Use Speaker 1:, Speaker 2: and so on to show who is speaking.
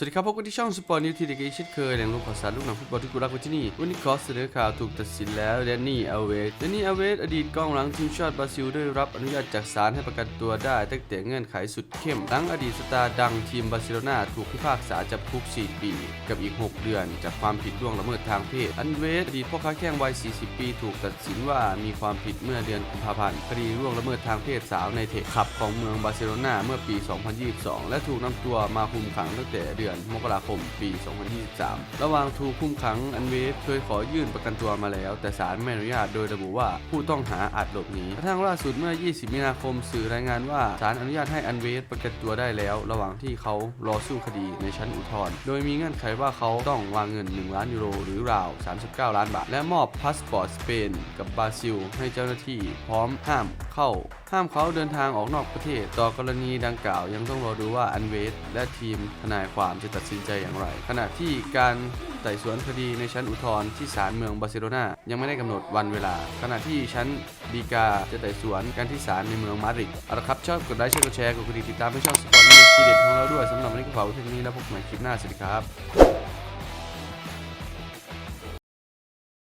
Speaker 1: สวัสดีครับพบกันที่ช่องสปอร์นิวทีเด็กเช่นเคยแหล่งรวมข่าวสารลูกหนังฟุตบอลที่กูรักไว้ที่นี่ วันนี้ขอเสนอข่าวถูกตัดสินแล้วแดนนี่อเวสแดนนี่อเวสอดีตกองหลังทีมชาติบราซิลได้รับอนุญาตจากศาลให้ประกันตัวได้ตั้งแต่เงื่อนไขสุดเข้มหลังอดีตสตาร์ดังทีมบาร์เซโลนาถูกพิพากษาจำคุก 4 ปี กับอีก 6 เดือน จากความผิดล่วงละเมิดทางเพศอันเวสอดีตพ่อค้าแข้งวัย 40 ปี ถูกตัดสินว่ามีความผิดเมื่อเดือนกุมภาพันธ์คดีล่วงละเมิดทางเพศสาวในเทคขับของเมืองบาร์เซโลนาเมื่อปี 2022 และถูกนำตัวมาคุมขังตั้งแต่เดือนมกราคมปี 2023 ระหว่างถูกคุมขังอันเวสเคยขอยื่นประกันตัวมาแล้ว แต่ศาลไม่อนุญาตโดยระบุว่าผู้ต้องหาอาจหลบหนีกระทั่งล่าสุดเมื่อ 20 มีนาคมสื่อรายงานว่าศาลอนุญาตให้อันเวสประกันตัวได้แล้ว ระหว่างที่เขารอสู้คดีในชั้นอุทธรณ์โดยมีเงื่อนไขว่าเขาต้องวางเงิน 1 ล้านยูโรหรือราว 39 ล้านบาท และมอบพาสปอร์ตสเปนกับบราซิล ให้เจ้าหน้าที่พร้อมห้ามเข้า ห้ามเขาเดินทางออกนอกประเทศ ต่อกรณีดังกล่าวยังต้องรอดูว่าอันเวสและทีมทนายความจะตัดสินใจอย่างไร ขณะที่การไต่สวนคดีในชั้นอุทธรณ์ที่ศาลเมืองบาร์เซโลนายังไม่ได้กำหนดวันเวลา ขณะที่ชั้นดีกาจะไต่สวนกันที่ศาลในเมืองมาดริดเอาละครับชอบกดไลค์ชอบกดแชร์กดกระดิ่งติดตามให้ช่องสปอร์ตมีทีเด็ดของเราด้วยสำหรับวันนี้ก็ฝากไว้เพียงนี้แล้วพบกันใหม่คลิปหน้าสวัสดีครับ